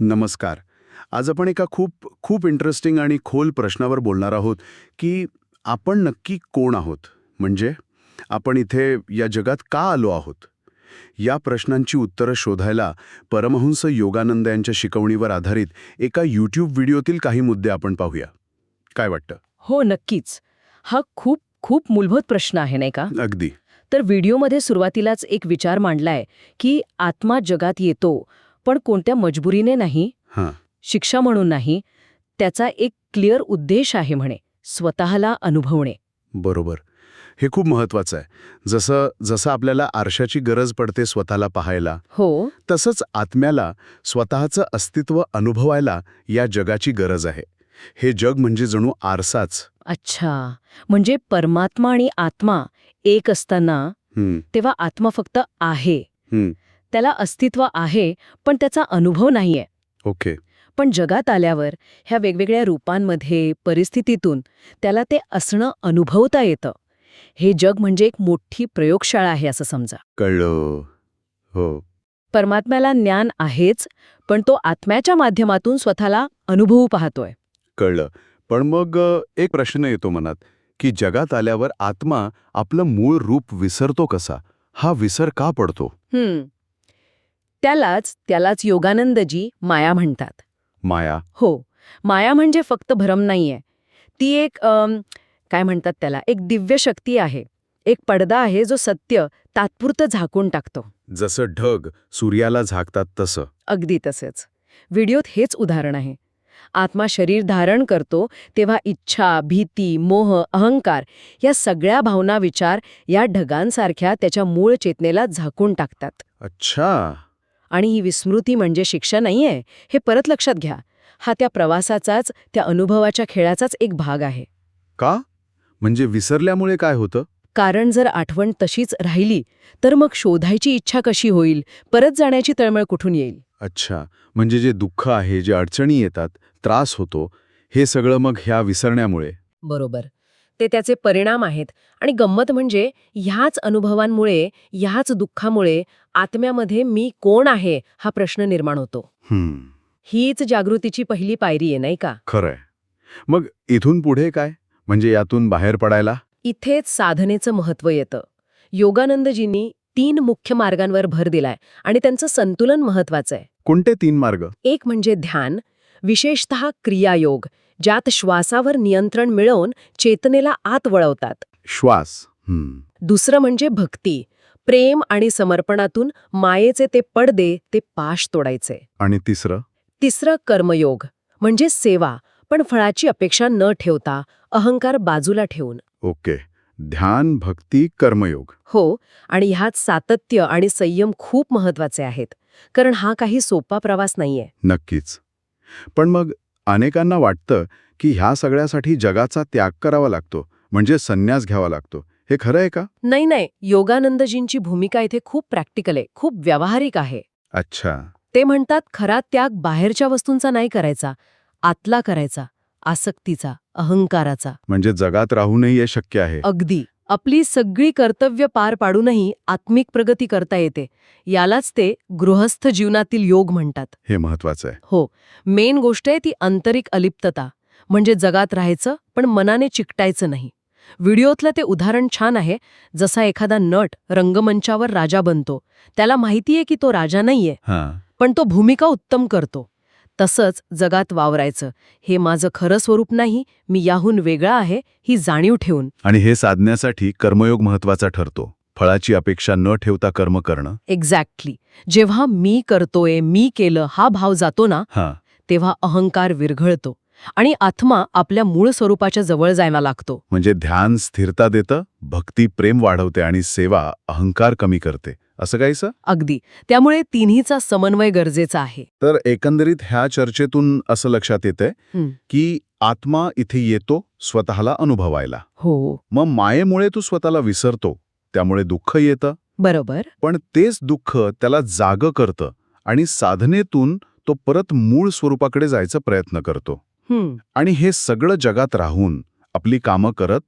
नमस्कार. आज आपण एका खूप खूप इंटरेस्टिंग आणि खोल प्रश्नावर बोलणार आहोत की आपण नक्की कोण आहोत? म्हणजे आपण इथे या जगात का आलो आहोत? या प्रश्नांची उत्तरं शोधायला परमहंस योगानंद यांच्या शिकवणीवर आधारित एका यूट्यूब व्हिडिओतील काही मुद्दे आपण पाहूया. काय वाटतं? हो नक्कीच. हा खूप खूप मूलभूत प्रश्न आहे नाही का? अगदी. तर व्हिडिओमध्ये सुरुवातीलाच एक विचार मांडलाय की आत्मा जगात येतो पण कोणत्या मजबुरीने नाही हां. शिक्षा म्हणून नाही त्याचा एक क्लिअर उद्देश आहे म्हणे स्वतःला अनुभवणे. बरोबर. हे खूप महत्वाचं आहे. जसं जसं आपल्याला आरशाची गरज पडते स्वतःला पाहायला हो. तसंच आत्म्याला स्वतःचं अस्तित्व अनुभवायला या जगाची गरज आहे. हे जग म्हणजे जणू आरसाच. अच्छा. म्हणजे परमात्मा आणि आत्मा एक असताना तेव्हा आत्मा फक्त आहे. त्याला अस्तित्व आहे पण त्याचा अनुभव नाहीये. ओके. पण जगात आल्यावर ह्या वेगवेगळ्या रूपांमध्ये परिस्थितीतून त्याला ते असणं अनुभवता येतं. हे जग म्हणजे एक मोठी प्रयोगशाळा आहे असं समजा. कळलं. हो. परमात्म्याला ज्ञान आहेच पण तो आत्म्याच्या माध्यमातून स्वतःला अनुभवू पाहतोय. कळलं. पण मग एक प्रश्न येतो मनात की जगात आल्यावर आत्मा आपलं मूळ रूप विसरतो कसा? हा विसर का पडतो? हम्म. त्यालाच त्यालाच योगानंदजी माया म्हणतात. माया. हो. माया म्हणजे फक्त भ्रम नाहीये. ती एक अम, काय म्हणतात त्याला? एक दिव्य शक्ती आहे. एक पडदा आहे जो सत्य तात्पुरतं झाकून टाकतो. जसं ढग सूर्याला झाकतात तसं. अगदी तसेच. व्हिडिओत हेच उदाहरण आहे. आत्मा शरीर धारण करतो तेव्हा इच्छा भीती मोह अहंकार या सगळ्या भावना विचार या ढगांसारख्या त्याच्या मूळ चेतनेला झाकून टाकतात. अच्छा. आणि ही विस्मृती म्हणजे शिक्षा नाहीये हे परत लक्षात घ्या. हा त्या प्रवासाचाच त्या अनुभवाच्या खेळाचाच एक भाग आहे. का? म्हणजे विसरल्यामुळे काय होतं? कारण जर आठवण तशीच राहिली तर मग शोधायची इच्छा कशी होईल? परत जाण्याची तळमळ कुठून येईल? अच्छा म्हणजे जे दुःख आहे जे अडचणी येतात त्रास होतो हे सगळं मग ह्या विसरण्यामुळे. बरोबर. ते त्याचे परिणाम आहेत. आणि गंमत म्हणजे ह्याच अनुभवांमुळे ह्याच दुःखामुळे आत्म्यामध्ये मी कोण आहे हा प्रश्न निर्माण होतो. हम्म. हीच जागृतीची पहिली पायरी आहे नाही का? खरंय. मग इथून पुढे काय? म्हणजे यातून बाहेर पडायला? इथेच साधनेचं महत्त्व येतं. योगानंदजींनी तीन मुख्य मार्गांवर भर दिलाय आणि त्यांचं संतुलन महत्वाचं आहे. कोणते तीन मार्ग? एक म्हणजे ध्यान विशेषतः क्रियायोग. ज्यात श्वासावर नियंत्रण मिळवून चेतनेला आत वळवतात. श्वास. दुसरं म्हणजे भक्ती. प्रेम आणि समर्पणातून मायेचे ते पडदे ते पाश तोडायचे. आणि तिसरं? तिसरं कर्मयोग म्हणजे सेवा पण फळाची अपेक्षा न ठेवता अहंकार बाजूला ठेवून. ओके. ध्यान भक्ती कर्मयोग. हो आणि ह्यात सातत्य आणि संयम खूप महत्त्वाचे आहेत कारण हा काही सोपा प्रवास नाहीये. नक्कीच. पण मग अनेकांना वाटतं की ह्या सगळ्यासाठी जगाचा त्याग करावा लागतो म्हणजे संन्यास घ्यावा लागतो. हे खरं आहे का? नाही नाही. योगानंदजींची भूमिका इथे खूप प्रॅक्टिकल आहे. खूप व्यावहारिक आहे. अच्छा. ते म्हणतात खरा त्याग बाहेरच्या वस्तूंचा नाही करायचा. आतला करायचा. आसक्तीचा. अहंकाराचा. म्हणजे जगात राहूनही हे शक्य आहे. अगदी. आपली सगळी कर्तव्य पार पाडूनही आत्मिक प्रगती करता येते. यालाच ते गृहस्थ जीवनातील योग म्हणतात. हे महत्वाचं आहे. हो मेन गोष्ट आहे ती आंतरिक अलिप्तता. म्हणजे जगात राहायचं पण मनाने चिकटायचं नाही. व्हिडिओतलं ते उदाहरण छान आहे. जसा एखादा नट रंगमंचावर राजा बनतो त्याला माहितीये की तो राजा नाहीये. पण तो भूमिका उत्तम करतो. तसंच जगात वावरायचं. हे माझं खरं स्वरूप नाही मी याहून वेगळा आहे ही जाणीव ठेवून. आणि हे साधण्यासाठी कर्मयोग महत्त्वाचा ठरतो. फळाची अपेक्षा न ठेवता कर्म करणं. एक्झॅक्टली जेव्हा मी करतोय मी केलं हा भाव जातो ना हां. तेव्हा अहंकार विरघळतो. आणि आत्मा आपल्या मूळ स्वरूपाच्या जवळ जायला लागतो. म्हणजे ध्यान स्थिरता देतं भक्ती प्रेम वाढवते आणि सेवा अहंकार कमी करते. असं काहीसं? अगदी. त्यामुळे तिन्हीचा समन्वय गरजेचा आहे. तर एकंदरीत ह्या चर्चेतून असं लक्षात येतंय. की आत्मा इथे येतो स्वतःला अनुभवायला. हो. मग मायेमुळे तू स्वतःला विसरतो त्यामुळे दुःख येतं. बरोबर. पण तेच दुःख त्याला जाग करतं आणि साधनेतून तो परत मूळ स्वरूपाकडे जायचा प्रयत्न करतो. आणि हे सगळं जगात राहून आपली कामं करत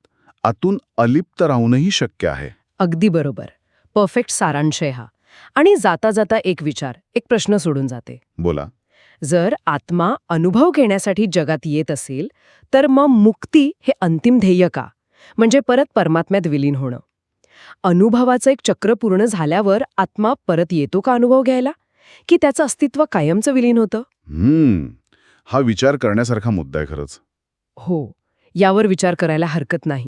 आतून अलिप्त राहूनही शक्य आहे. अगदी बरोबर. परफेक्ट सारांश आहे हा. आणि जाता जाता एक विचार एक प्रश्न सोडून जाते. बोला. जर आत्मा अनुभव घेण्यासाठी जगात येत असेल तर मग मुक्ती हे अंतिम ध्येय का? म्हणजे परत परमात्म्यात विलीन होणं. अनुभवाचं एक चक्र पूर्ण झाल्यावर आत्मा परत येतो का अनुभव घ्यायला? की त्याचं अस्तित्व कायमचं विलीन होतं? हम्म. हा विचार करण्यासारखा मुद्दा आहे खरंच. हो. यावर विचार करायला हरकत नाही.